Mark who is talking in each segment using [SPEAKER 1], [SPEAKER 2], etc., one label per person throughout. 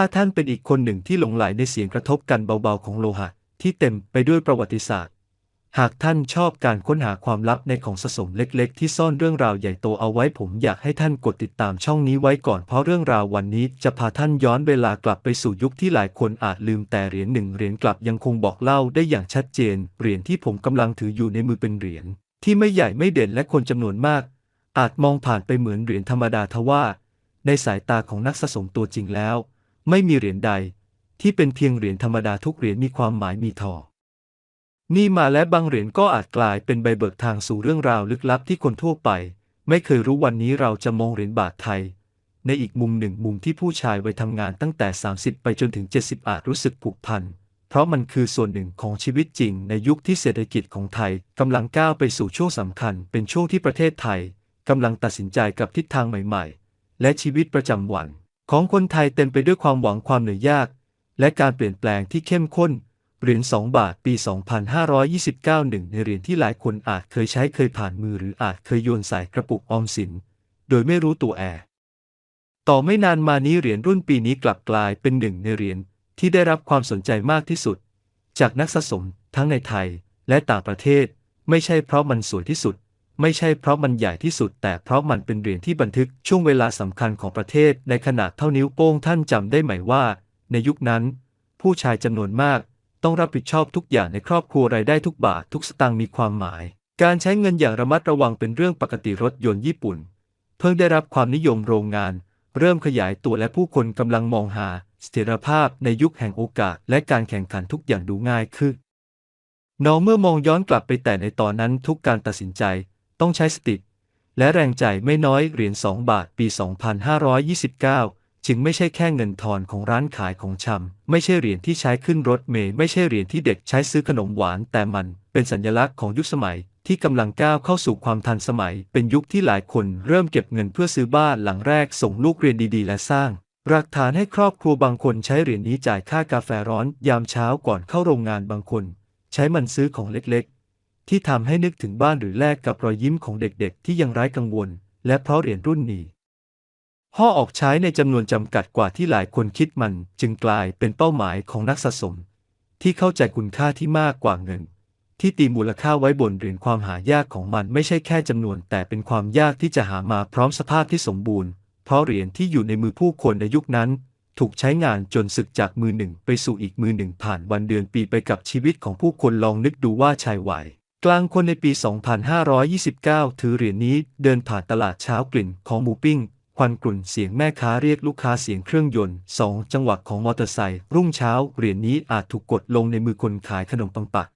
[SPEAKER 1] ข้าท่านเป็นอีกคนหนึ่งที่หลงไหลในเสียงกระทบกันเบาๆของโลหะ ที่เต็มไปด้วยประวัติศาสตร์ หากท่านชอบการค้นหาความลับในของสะสมเล็กๆ ที่ซ่อนเรื่องราวใหญ่โตเอาไว้ผมอยากให้ท่านกดติดตามช่องนี้ไว้ก่อนเพราะเรื่องราววันนี้จะพาท่านย้อนเวลากลับไปสู่ยุคที่หลายคนอาจลืมแต่เหรียญหนึ่งเหรียญกลับยังคงบอกเล่าได้อย่างชัดเจนเหรียญที่ผมกำลังถืออยู่ในมือเป็นเหรียญที่ไม่ใหญ่ไม่เด่นและคนจำนวนมาก อาจมองผ่านไปเหมือนเหรียญธรรมดาทว่า ในสายตาของนักสะสมตัวจริงแล้ว ไม่มีเหรียญใด ที่เป็นเพียงเหรียญธรรมดาทุกเหรียญมีความหมายมีทอ นี่มาและบางเหรียญก็อาจกลายเป็นใบเบิกทางสู่เรื่องราวลึกลับที่คนทั่วไป ไม่เคยรู้วันนี้เราจะมองเหรียญบาทไทย ในอีกมุมหนึ่งมุมที่ผู้ชายวัยทำงานตั้งแต่ 30 ไปจนถึง 70 อาจรู้สึกผูกพันเพราะมันคือส่วนหนึ่งของชีวิตจริงในยุคที่เศรษฐกิจของไทยกำลังก้าวไปสู่ช่วงสำคัญ เป็นช่วงที่ประเทศไทยกำลังตัดสินใจกับทิศทางใหม่ ๆ และชีวิตประจำวัน ของคนไทยเต็มไปด้วยความหวังความเหนื่อยยาก และการเปลี่ยนแปลงที่เข้มข้นเหรียญ2บาทปี 2529หนึ่งในเหรียญที่หลายคนอาจเคยใช้เคยผ่านมือหรืออาจเคยโยนใส่กระปุกออมสิน โดยไม่รู้ตัวแอต่อไม่นานมานี้เหรียญรุ่นปีนี้กลับกลายเป็นหนึ่งในเหรียญที่ได้รับความสนใจมากที่สุด จากนักสะสมทั้งในไทยและต่างประเทศ ไม่ใช่เพราะมันสวยที่สุด ไม่ใช่เพราะมันใหญ่ที่สุด แต่เพราะมันเป็นเหรียญที่บันทึกช่วงเวลาสำคัญของประเทศในขนาดเท่านิ้วโป้งท่านจำได้ไหมว่า ในยุคนั้น ผู้ชายจำนวนมากต้องรับผิดชอบทุกอย่างในครอบครัวรายได้ทุกบาททุกสตางค์มีความหมาย การใช้เงินอย่างระมัดระวังเป็นเรื่องปกติรถยนต์ญี่ปุ่น เพิ่งได้รับความนิยมโรงงาน เริ่มขยายตัวและผู้คนกำลังมองหาเสถียรภาพในยุคแห่งโอกาส และการแข่งขันทุกอย่างดูง่ายขึ้นน้องเมื่อมองย้อนกลับไปแต่ในตอนนั้นทุกการตัดสินใจ ต้องใช้สติ และแรงใจไม่น้อยเหรียญ 2 บาทปี 2529 จึงไม่ใช่แค่เงินทอนของร้านขายของชำ ไม่ใช่เหรียญที่ใช้ขึ้นรถเมล์ไม่ใช่เหรียญที่เด็กใช้ซื้อขนมหวาน แต่มันเป็นสัญลักษณ์ของยุคสมัยที่กำลังก้าวเข้าสู่ความทันสมัย เป็นยุคที่หลายคนเริ่มเก็บเงินเพื่อซื้อบ้านหลังแรกส่งลูกเรียนดีๆ และสร้างหลักฐานให้ครอบครัวบางคนใช้เหรียญนี้จ่ายค่ากาแฟร้อน ยามเช้าก่อนเข้าโรงงานบางคน ใช้มันซื้อของเล็กๆ ที่ทำให้นึกถึงบ้านหรือแลกกับรอยยิ้มของเด็กๆ ที่ยังไร้กังวล และเพราะเหรียญรุ่นนี้ห่อออกใช้ในจำนวนจำกัดกว่าที่หลายคนคิดมันจึงกลายเป็นเป้าหมายของนักสะสม ที่เข้าใจคุณค่าที่มากกว่าเงิน ที่ตีมูลค่าไว้บนเหรียญความหายากของมันไม่ใช่แค่จำนวน แต่เป็นความยากที่จะหามาพร้อมสภาพที่สมบูรณ์ เพราะเหรียญที่อยู่ในมือผู้คนในยุคนั้น ถูกใช้งานจนศึกจากมือหนึ่งไปสู่อีกมือหนึ่งผ่านวันเดือนปีไปกับชีวิตของผู้คนลองนึกดูว่าชายวัย กลางคนในปี 2529 ถือเหรียญนี้เดินผ่านตลาดเช้ากลิ่นของหมูปิ้ง ควันกลุ่นเสียงแม่ค้าเรียกลูกค้าเสียงเครื่องยนต์สองจังหวะของมอเตอร์ไซค์รุ่งเช้า เหรียญนี้อาจถูกกดลงในมือคนขายขนมปังปัก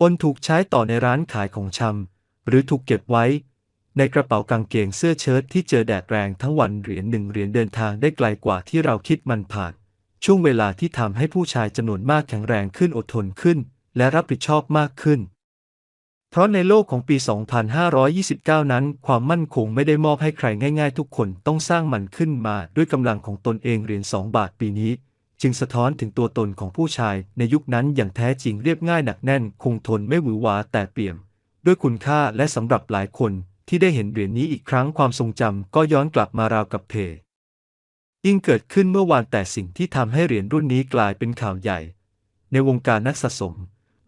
[SPEAKER 1] อนถูกใช้ต่อในร้านขายของชำหรือถูกเก็บไว้ ในกระเป๋ากางเกงเสื้อเชิ้ตที่เจอแดดแรงทั้งวันเหรียญหนึ่งเหรียญเดินทางได้ไกลกว่าที่เราคิดมันผ่าน ช่วงเวลาที่ทำให้ผู้ชายจำนวนมากแข็งแรงขึ้นอดทนขึ้น และรับผิดชอบมากขึ้น เพราะในโลกของปี 2529 นั้น ความมั่นคงไม่ได้มอบให้ใครง่ายๆ ทุกคนต้องสร้างมันขึ้นมาด้วยกำลังของตนเองเหรียญ2บาทปีนี้ จึงสะท้อนถึงตัวตนของผู้ชายในยุคนั้นอย่างแท้จริงเรียบง่ายหนักแน่น คงทนไม่หวือหวาแต่เปี่ยม ด้วยคุณค่าและสำหรับหลายคนที่ได้เห็นเหรียญนี้อีกครั้งความทรงจำก็ย้อนกลับมาราวกับเพยิ่งเกิดขึ้นเมื่อวานแต่สิ่งที่ทำให้เหรียญรุ่นนี้กลายเป็นข่าวใหญ่ ในวงการนักสะสม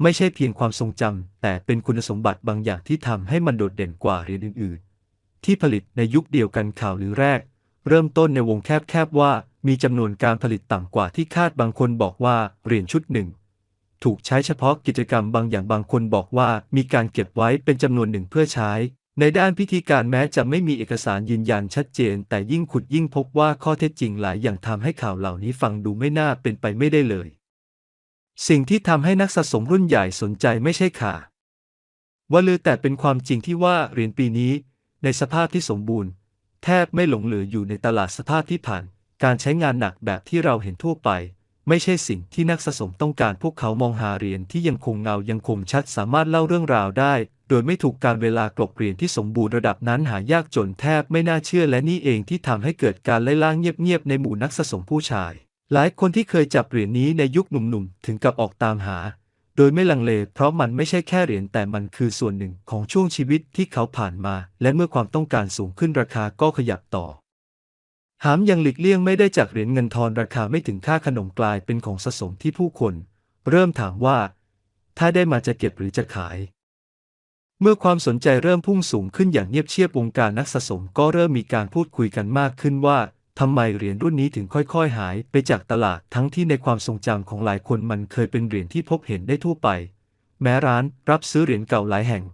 [SPEAKER 1] ไม่ใช่เพียงความทรงจำแต่เป็นคุณสมบัติบางอย่างที่ทำให้มันโดดเด่นกว่าเหรียญอื่น ๆ ที่ผลิตในยุคเดียวกันข่าวหรือแรก เริ่มต้นในวงแคบ ๆ ว่ามีจำนวนการผลิตต่ำกว่าที่คาดบางคนบอกว่าเหรียญชุดหนึ่ง ถูกใช้เฉพาะกิจกรรมบางอย่างบางคนบอกว่ามีการเก็บไว้เป็นจำนวนหนึ่งเพื่อใช้ ในด้านพิธีการแม้จะไม่มีเอกสารยืนยันชัดเจน แต่ยิ่งขุดยิ่งพบว่าข้อเท็จจริงหลายอย่างทำให้ข่าวเหล่านี้ฟังดูไม่น่าเป็นไปไม่ได้เลย สิ่งที่ทำให้นักสะสมรุ่นใหญ่สนใจไม่ใช่ข่าว่าลือแต่เป็นความจริงที่ว่าเหรียญปีนี้ ในสภาพที่สมบูรณ์ แทบไม่หลงเหลืออยู่ในตลาดสภาพที่ผ่าน การใช้งานหนักแบบที่เราเห็นทั่วไป ไม่ใช่สิ่งที่นักสะสมต้องการพวกเขามองหาเหรียญที่ยังคงเงายังคมชัดสามารถเล่าเรื่องราวได้ โดยไม่ถูกการเวลากลบเหรียญที่สมบูรณ์ระดับนั้นหายากจนแทบไม่น่าเชื่อและนี่เองที่ทำให้เกิดการไล่ล่างเงียบๆในหมู่นักสะสมผู้ชาย หลายคนที่เคยจับเหรียญนี้ในยุคหนุ่มๆ ถึงกับออกตามหา โดยไม่ลังเล เพราะมันไม่ใช่แค่เหรียญแต่มันคือส่วนหนึ่งของช่วงชีวิตที่เขาผ่านมา และเมื่อความต้องการสูงขึ้นราคาก็ขยับต่อ หามยังหลีกเลี่ยงไม่ได้จากเหรียญเงินทอนราคาไม่ถึงค่าขนมกลายเป็นของสะสมที่ผู้คน เริ่มถามว่า ถ้าได้มาจะเก็บหรือจะขาย เมื่อความสนใจเริ่มพุ่งสูงขึ้นอย่างเงียบเชียบวงการนักสะสมก็เริ่มมีการพูดคุยกันมากขึ้นว่า ทำไมเหรียญรุ่นนี้ถึงค่อยๆ หายไปจากตลาดทั้งที่ในความทรงจำของหลายคนมันเคยเป็นเหรียญที่พบเห็นได้ทั่วไป แม้ร้านรับซื้อเหรียญเก่าหลายแห่ง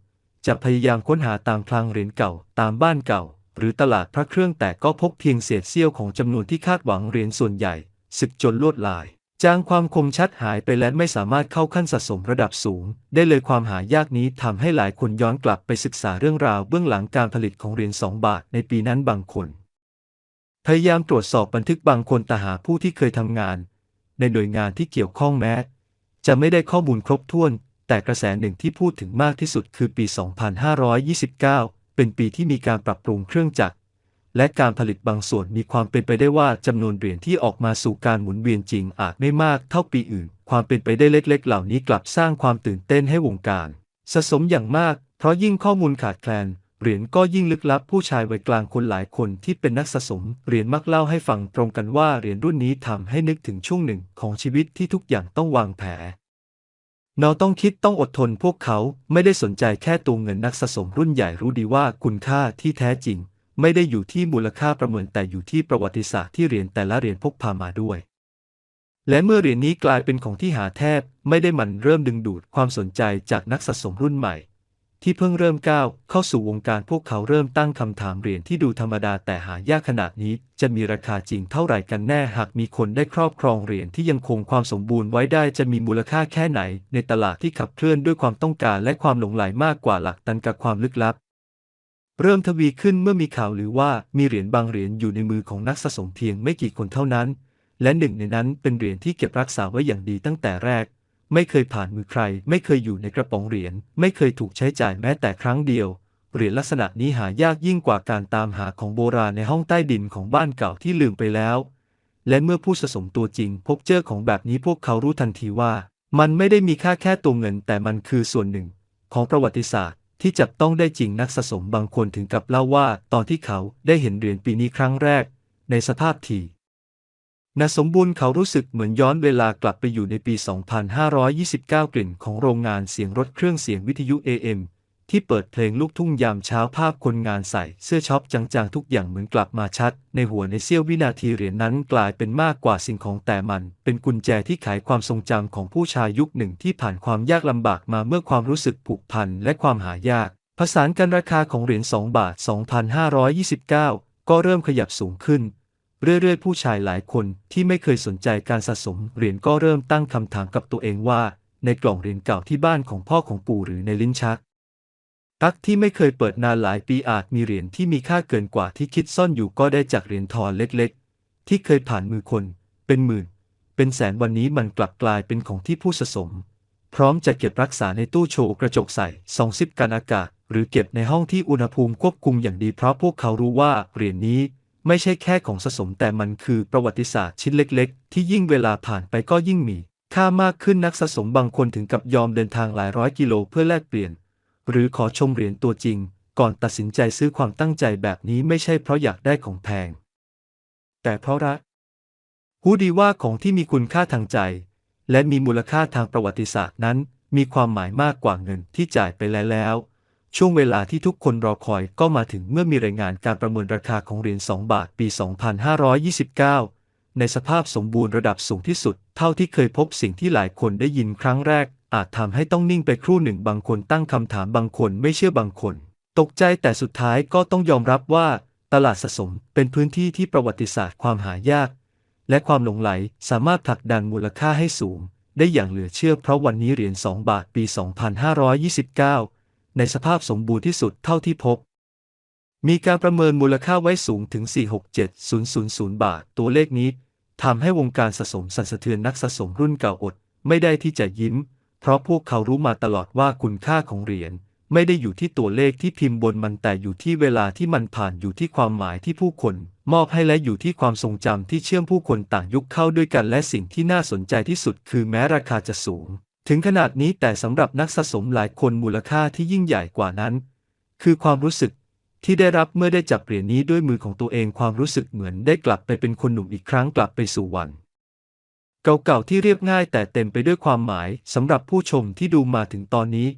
[SPEAKER 1] จะพยายามค้นหาตามคลังเหรียญเก่าตามบ้านเก่า หรือตลาดพระเครื่องแต่ก็พบเพียงเศษเสี้ยวของจำนวนที่คาดหวังเหรียญส่วนใหญ่สึกจนลวดลาย จางความคมชัดหายไปและไม่สามารถเข้าขั้นสะสมระดับสูง ได้เลยความหายากนี้ทำให้หลายคนย้อนกลับไปศึกษาเรื่องราวเบื้องหลังการผลิตของเหรียญ2บาทในปีนั้นบางคน พยายามตรวจสอบบันทึกบางคนต่หาผู้ที่เคยทำงาน ในหน่วยงานที่เกี่ยวข้องแม้ จะไม่ได้ข้อมูลครบถ้วน แต่กระแสหนึ่งที่พูดถึงมากที่สุดคือปี 2529 เป็นปีที่มีการปรับปรุงเครื่องจักร และการผลิตบางส่วนมีความเป็นไปได้ว่าจำนวนเหรียญที่ออกมาสู่การหมุนเวียนจริงอาจไม่มากเท่าปีอื่น ความเป็นไปได้เล็กๆ เหล่านี้กลับสร้างความตื่นเต้นให้วงการสะสมอย่างมาก เพราะยิ่งข้อมูลขาดแคลน เหรียญก็ยิ่งลึกลับผู้ชายวัยกลางคนหลายคนที่เป็นนักสะสมเหรียญมักเล่าให้ฟังตรงกันว่าเหรียญรุ่นนี้ทำให้นึกถึงช่วงหนึ่งของชีวิตที่ทุกอย่างต้องวางแผนเราต้องคิดต้องอดทนพวกเขาไม่ได้สนใจแค่ตัวเงินนักสะสมรุ่นใหญ่รู้ดีว่าคุณค่าที่แท้จริง ไม่ได้อยู่ที่มูลค่าประเมินแต่อยู่ที่ประวัติศาสตร์ที่เหรียญแต่ละเหรียญพกพามาด้วย และเมื่อเหรียญนี้กลายเป็นของที่หาแทบ ไม่ได้มันเริ่มดึงดูดความสนใจจากนักสะสมรุ่นใหม่ ที่เพิ่งเริ่มก้าวเข้าสู่วงการพวกเขาเริ่มตั้งคำถามเหรียญที่ดูธรรมดาแต่หายากขนาดนี้ จะมีราคาจริงเท่าไหร่กันแน่หากมีคนได้ครอบครองเหรียญที่ยังคงความสมบูรณ์ไว้ได้จะมีมูลค่าแค่ไหน ในตลาดที่ขับเคลื่อนด้วยความต้องการและความหลงใหลมากกว่าหลักตันกับความลึกลับ เริ่มทวีขึ้นเมื่อมีข่าวหรือว่ามีเหรียญบางเหรียญอยู่ในมือของนักสะสมเพียงไม่กี่คนเท่านั้นและหนึ่งในนั้นเป็นเหรียญที่เก็บรักษาไว้อย่างดีตั้งแต่แรก ไม่เคยผ่านมือใคร ไม่เคยอยู่ในกระป๋องเหรียญ ไม่เคยถูกใช้จ่ายแม้แต่ครั้งเดียว เหรียญลักษณะนี้หายากยิ่งกว่าการตามหาของโบราณในห้องใต้ดินของบ้านเก่าที่ลืมไปแล้ว และเมื่อผู้สะสมตัวจริง พบเจอของแบบนี้พวกเขารู้ทันทีว่า มันไม่ได้มีค่าแค่ตัวเงิน แต่มันคือส่วนหนึ่ง ของประวัติศาสตร์ที่จับต้องได้จริงนักสะสมบางคนถึงกับเล่าว่า ตอนที่เขาได้เห็นเหรียญปีนี้ครั้งแรก ในสภาพที่ นาสมบูรณ์เขารู้สึกเหมือนย้อนเวลากลับไปอยู่ในปี 2529 กลิ่นของโรงงานเสียงรถเครื่องเสียงวิทยุ AM ที่เปิดเพลงลูกทุ่งยามเช้าภาพคนงานใส่เสื้อช็อปจางๆ ทุกอย่างเหมือนกลับมาชัด ในหัวในเสี้ยววินาทีเหรียญนนั้นกลายเป็นมากกว่าสิ่งของแต่มัน เป็นกุญแจที่ไขความทรงจำของผู้ชายยุคหนึ่งที่ผ่านความยากลำบากมาเมื่อความรู้สึกผูกพันและความหายาก ผสานกันราคาของเหรียญ2บาท 2,529 ก็เริ่มขยับสูงขึ้น เรื่อยๆ ผู้ชายหลายคนที่ไม่เคยสนใจการสะสมเหรียญก็เริ่มตั้งคำถามกับตัวเองว่า ในกล่องเหรียญเก่าที่บ้านของพ่อของปู่หรือในลิ้นชักตักที่ไม่เคยเปิดนานหลายปีอาจมีเหรียญที่มีค่าเกินกว่าที่คิดซ่อนอยู่ก็ได้จากเหรียญทองเล็กๆ ที่เคยผ่านมือคน เป็นหมื่น เป็นแสนวันนี้มันกลับกลายเป็นของที่ผู้สะสม พร้อมจะเก็บรักษาในตู้โชว์กระจกใสส่องซิปกันอากาศ หรือเก็บในห้องที่อุณหภูมิควบคุมอย่างดีเพราะพวกเขารู้ว่าเหรียญนี้ ไม่ใช่แค่ของสะสมแต่มันคือประวัติศาสตร์ชิ้นเล็กๆ ที่ยิ่งเวลาผ่านไปก็ยิ่งมี ค่ามากขึ้นนักสะสมบางคนถึงกับยอมเดินทางหลายร้อยกิโลเพื่อแลกเปลี่ยน หรือขอชมเหรียญตัวจริง ก่อนตัดสินใจซื้อความตั้งใจแบบนี้ไม่ใช่เพราะอยากได้ของแพง แต่เพราะรักรู้ดีว่าของที่มีคุณค่าทางใจ และมีมูลค่าทางประวัติศาสตร์นั้น มีความหมายมากกว่าเงินที่จ่ายไปแล้ว ช่วงเวลาที่ทุกคนรอคอยก็มาถึงเมื่อมีรายงานการประเมินราคาของเหรียญ 2 บาทปี 2529 ในสภาพสมบูรณ์ระดับสูงที่สุด เท่าที่เคยพบสิ่งที่หลายคนได้ยินครั้งแรก อาจทำให้ต้องนิ่งไปครู่หนึ่งบางคนตั้งคำถามบางคนไม่เชื่อบางคน ตกใจแต่สุดท้ายก็ต้องยอมรับว่า ตลาดสะสมเป็นพื้นที่ที่ประวัติศาสตร์ความหายาก และความหลงไหลสามารถผลักดันมูลค่าให้สูง ได้อย่างเหลือเชื่อเพราะวันนี้เหรียญ 2 บาทปี 2529 ในสภาพสมบูรณ์ที่สุดเท่าที่พบ มีการประเมินมูลค่าไว้สูงถึง 467,000 บาท ตัวเลขนี้ทำให้วงการสะสมสั่นสะเทือนนักสะสมรุ่นเก่าอด ไม่ได้ที่จะยิ้ม เพราะพวกเขารู้มาตลอดว่าคุณค่าของเหรียญไม่ได้อยู่ที่ตัวเลขที่พิมพ์บนมันแต่อยู่ที่เวลาที่มันผ่านอยู่ที่ความหมายที่ผู้คน มอบให้และอยู่ที่ความทรงจำที่เชื่อมผู้คนต่างยุคเข้าด้วยกันและสิ่งที่น่าสนใจที่สุดคือแม้ราคาจะสูง ถึงขนาดนี้แต่สำหรับนักสะสมหลายคนมูลค่าที่ยิ่งใหญ่กว่านั้น คือความรู้สึกที่ได้รับเมื่อได้จับเหรียญนี้ด้วยมือของตัวเองความรู้สึกเหมือนได้กลับไปเป็นคนหนุ่มอีกครั้งกลับไปสู่วัน เก่าๆที่เรียบง่ายแต่เต็มไปด้วยความหมายสำหรับผู้ชมที่ดูมาถึงตอนนี้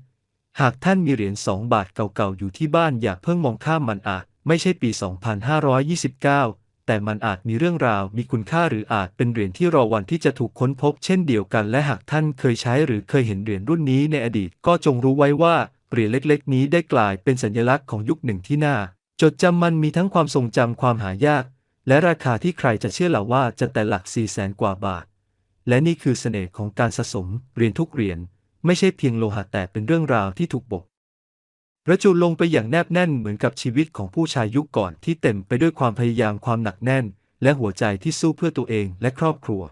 [SPEAKER 1] หากท่านมีเหรียญสองบาทเก่าๆอยู่ที่บ้านอย่าเพิ่งมองข้ามมันอาจไม่ใช่ปี 2529 แต่มันอาจมีเรื่องราวมีคุณค่าหรืออาจเป็นเหรียญที่รอวันที่จะถูกค้นพบเช่นเดียวกัน และหากท่านเคยใช้หรือเคยเห็นเหรียญรุ่นนี้ในอดีตก็จงรู้ไว้ว่าเหรียญเล็ก ๆ นี้ได้กลายเป็นสัญลักษณ์ของยุคหนึ่งที่น่า จดจำมันมีทั้งความทรงจำความหายาก และราคาที่ใครจะเชื่อหล่าว่าจะแต่หลัก4แสนกว่าบาท และนี่คือเสน่ห์ของการสะสมเหรียญทุกเหรียญไม่ใช่เพียงโลหะแต่เป็นเรื่องราวที่ถูกบก ระจุลงไปอย่างแนบแน่นเหมือนกับชีวิตของผู้ชายยุคก่อนที่เต็มไปด้วยความพยายามความหนักแน่น และหัวใจที่สู้เพื่อตัวเองและครอบครัว